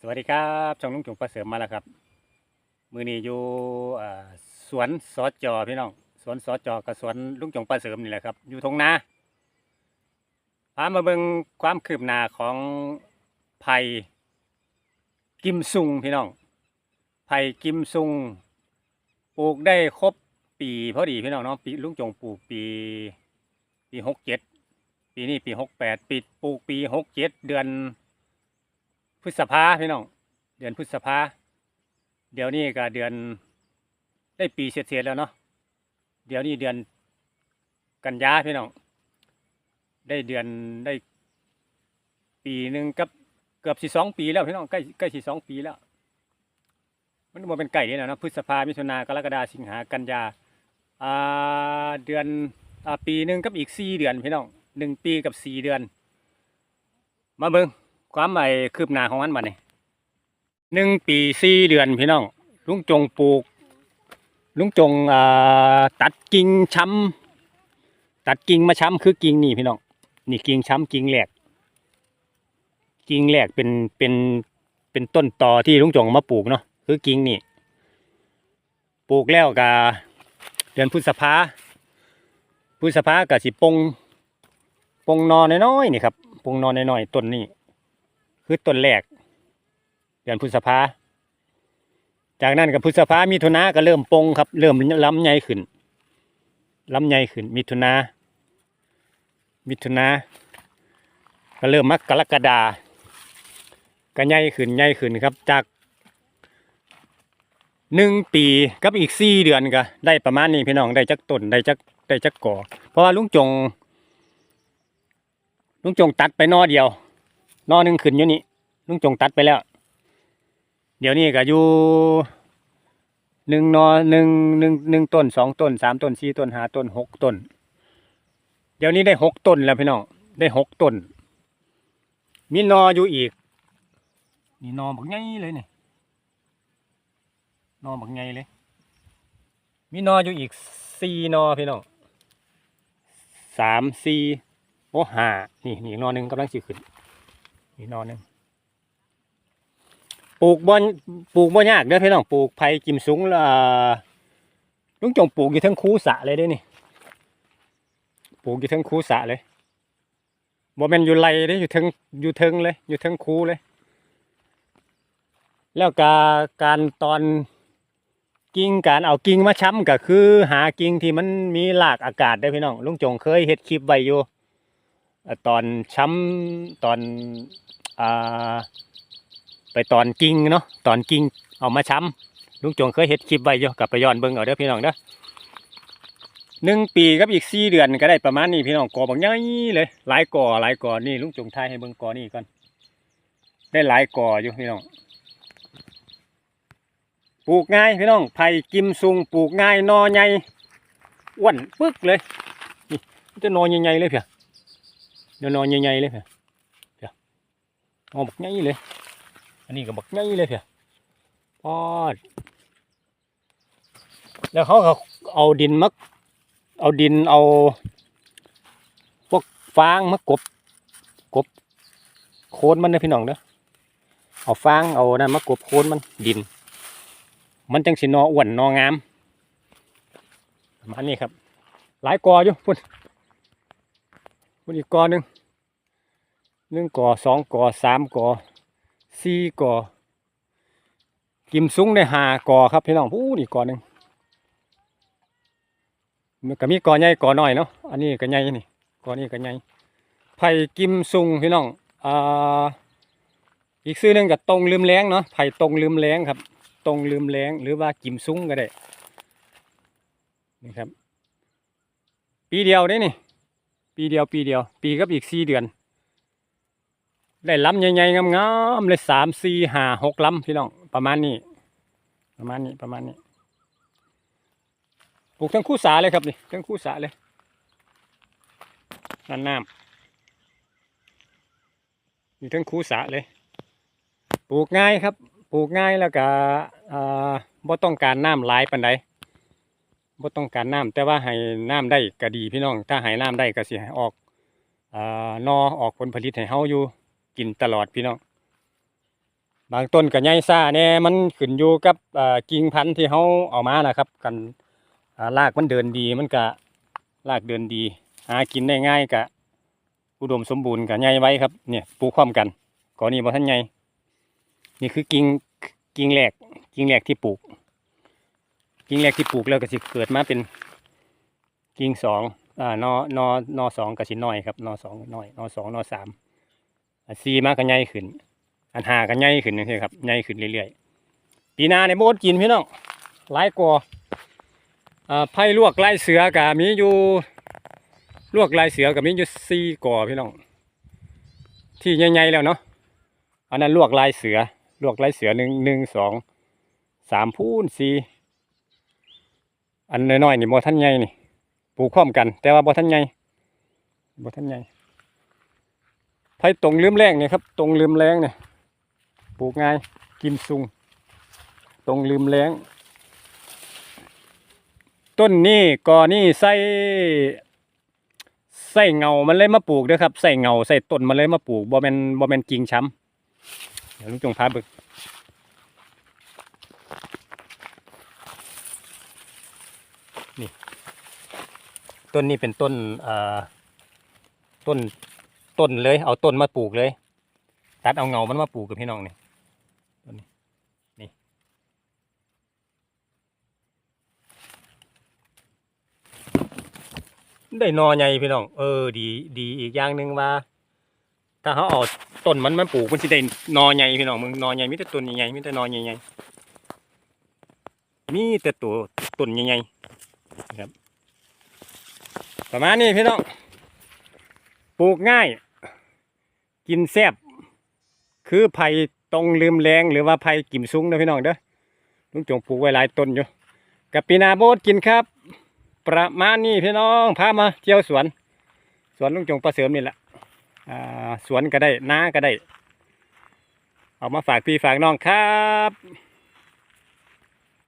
สวัสดีครับช่องลุงจงประเสริมมาแล้วครับ มือนี้อยู่สวนสอจอพี่น้องสวนสอจอกับสวนลุงจงประเสริมนี่แหละครับ อยู่ทงนาพามาเบิ่งความคืบหน้าของไผ่กิมซุงพี่น้องไผ่กิมซุงปลูกได้ครบปีพอดีพี่น้องเนาะปีลุงจงปลูกปีปีหกเจ็ดปีนี้ปีหกแปดปีปลูกปีหกเจ็ดเดือน พฤษภาพี่น้อง เดือนพฤษภาเดี๋ยวนี้ก็เดือนได้ปีเศษๆแล้วเนาะเดี๋ยวนี้เดือนกันยาพี่น้อง ได้เดือนได้ ปีหนึ่งกับเกือบสี่สองปีแล้วพี่น้องใกล้ใกล้สี่สองปีแล้ว มันบ่เป็นไก่นี่และเนะพฤษภามิถุนากรกฎาสิงหากันยาอ่าเดือนอ่าปีหนึ่งกับอีกสี่เดือนพี่น้องหนึ่งปีกับสี่เดือน มาเบิ่ง ความใหม่คืบหน้าของมันบัดนี้หนึ่งปีสี่เดือนพี่น้อง ลุงจงปลูก ลุงจงตัดกิ่งช้ำตัดกิ่งมาช้ำคือกิ่งนี่พี่น้องนี่กิ่งช้ำกิ่งแหลกกิ่งแหลกเป็นเป็นเป็นต้นต่อที่ลุงจงมาปลูกเนาะคือกิ่งนี่ปลูกแล้วกะเดือนพฤษภาพฤษภากะสิปงปงนอนน้อยๆนี่ครับปงนอน้อยๆต้นนี้ คือต้นแรกเดือนพฤษภาจากนั้นกับพฤษภามิถุนาก็เริ่มปงครับ เริ่มล้ำใหญ่ขึ้นล้ำใหญ่ขึ้น มิถุนามิถุนาก็เริ่มมักกรกฎาก็ใหญ่ขึ้นใหญ่ขึ้นครับ จากหนึ่งปีกับอีกสี่เดือนก็ได้ประมาณนี้พี่น้องได้จักต้นได้จักได้จักก่อเพราะว่าลุงจงลุงจงตัดไปนอเดียว นอหนึ่งขึ้นอยู่นี่ลุงจงตัดไปแล้ว เดี๋ยวนี้ก็อยู่หนึ่งนอหนึ่งหนึ่งหนึ่งต้นสองต้นสามต้นสี่ต้นห้าต้นหกต้น เดี๋ยวนี้ได้หกต้นแล้วพี่น้องได้หกต้น มีนออยู่อีก นี่นอบักใหญ่เลยนี่นอบักใหญ่เลย มีนออยู่อีกสี่นอพี่น้องสามสี่โอ้ห้านี่นี่นอหนึ่งกำลังสิขึ้น อีกนอหนึ่งปลูกบอนปลูกบ่ยากเด้อพี่น้องปลูกไผ่กิมสูงละลุงจงปลูกอยู่ทั้งคูสะเลยเด้นี่ปลูกอยู่ทั้งคูสะเลยบ่แม่นอยู่ไรเด้ออยู่ทั้งอยู่เทิงเลย อยู่ทั้งคูเลย แล้วกาการตอนกิ่งการเอากิ่งมาช้ำก็คือ หากิ่งที่มันมีหลากอากาศได้พี่น้องลุงจงเคยเฮ็ดคลิปไว้อยู่ ตอนช้ำตอนอไปตอนกิ่งเนาะตอนกิ่งเอามาช้ำลุงจงเคยเฮ็ดคลิปไว้อยู่กลับไปย้อนเบิ่งเอาเด้อพี่น้องเด้อหนึ่งปีกับอีกสี่เดือนก็ได้ประมาณนี้พี่น้องกอบางใหญ่เลย หลายก่อหลายก่อนี่ลุงจงทายให้เบิ่งก่อนี่ก่อนได้หลายก่ออยู่พี่น้องปลูกง่ายพี่น้องไผ่กิมซุงปลูกง่ายนอใหญ่อ้วนปึ๊กเลยนี่จะนอใหญ่ๆเลยเพีย เดี๋ยวนอนใหญ่ๆเลยเพียเพียนอนบักใหญ่เลย อันนี้ก็บักใหญ่เลยเพียปอด แล้วเขาก็เอาดินมัก เอาดินเอาพวกฟางมากบ กบ โคนมันนะพี่น้องเด้อเอาฟางเอานั่นมากบโคนมันดิน มันจังสินออ้วนนองามประมาณนี้ครับ หลายกออยู่พุ่น มันอีกกอหนึ่งหนึ่งกอสองกอสามกอสี่กอกิมซุ้งได้หากอครับพี่น้องผู้นี่กอหนึ่งมันก็มีกอใหญ่กอน้อยเนาะอันนี้ก็ใหญ่นี่กอนี้ก็ใหญ่ไผ่กิมซุงพี่น้องอ่าอีกชื่อหนึงกับตรงลืมแรงเนาะไผ่ตรงลืมแรงครับตรงลืมแรงหรือว่ากิมซุ้งก็ได้นี่ครับ ปีเดียวได้นี่ ปีเดียวปีเดียว ปีกับอีกสี่เดือน ได้ลำใหญ่ๆงามๆเลยสามสี่ห้าหกลำพี่น้องประมาณนี้ ประมาณนี้ประมาณนี้ปลูกทั้งคู่สาเลยครับนี่ทั้งคู่สาเลยนั่นน้ำนี่ทั้งคู่สาเลย ปลูกง่ายครับ ปลูกง่ายแล้วก็อ่าบ่ต้องการน้ำหลายปันใด บ่ต้องการน้ำแต่ว่าให้น้ำได้ก็ดีพี่น้อง ถ้าให้น้ำได้ก็สิให้ออกอ่านอออกผลผลิตให้เฮาอยู่กินตลอดพี่น้อง บางต้นก็ใหญ่ซ่าแน่มันขึ้นอยู่กับกิ่งพันธุ์ที่เฮาเอามานะครับกันอ่ารากมันเดินดีมันก็รากเดินดี หากินได้ง่ายก็อุดมสมบูรณ์ก็ใหญ่ไว้ครับเนี่ยปลูกพร้อมกันก่อนนี้บ่ทันใหญ่นี่คือกิ่งกิ่งแรกกิ่งแรกที่ปลูก กิ่งแรกที่ปลูกแล้วก็สิเกิดมาเป็นกิ่งสองอ่านอนอนอสองก็สิน้อยครับนอสองน้อยนอสองนอสามอันสี่มากก็ใหญ่ขึ้น อันหาก็ใหญ่ขึ้นนี่ครับใหญ่ขึ้นเรื่อยๆปีหนาในโบดกินพี่น้องหลายกว่าอ่าไผ่ลวกลายเสือก็มีอยู่ลวกลายเสือก็มีอยู่สี่ก่อพี่น้อง ที่ใหญ่ๆแล้วเนาะอันนั้นลวกลายเสือลวกลายเสือหนึ่งหนึ่งสองสามพูนสี่ อันน้อยๆนี่บ่ทันใหญ่นี่ปลูกพร้อมกัน แต่ว่าบ่ทันใหญ่บ่ทันใหญ่ไผตรงลืมแรงเนี่ยครับตรงลืมแรงเนี่ยปลูกง่ายกิมซุง ตรงลืมแรงต้นนี้ก่อนี่ใส่ใส่เงามันเลยมาปลูกด้อครับใส่เงาใส่ต้นมันเลยมาปลูกบ่แมนบ่แมนกิ่งช้ำเดี๋ยวลุงจงพาเบิก ต้นนี้เป็นต้นต้นต้นเลย เอาต้นมาปลูกเลย ตัดเอาเงามันมาปลูกกับพี่น้องเนี่ต้นนี้นี่ได้หนอใหญ่พี่น้อง เออ ดี ดีอีกอย่างหนึ่งว่า ถ้าเขาเอาต้นมันมาปลูกมันสิได้หนอใหญ่พี่น้องมึงหนอใหญ่มีแต่ต้นใหญ่ๆมีแต่หนอใหญ่ๆมีแต่ตัวต้นใหญ่ๆ ประมาณนี้พี่น้อง ปลูกง่าย กินแซ่บ คือไผ่ตรงลืมแรงหรือว่าไผ่กิ่มซุ้งนะพี่น้องเด้อ ลุงจงปลูกไว้หลายต้นอยู่ กับปีนาโบดกินครับ ประมาณนี้พี่น้อง พามาเที่ยวสวน สวนลุงจงประเสริมนี่แหละอ่าสวนก็ได้นาก็ได้ เอามาฝากพี่ฝากน้องครับ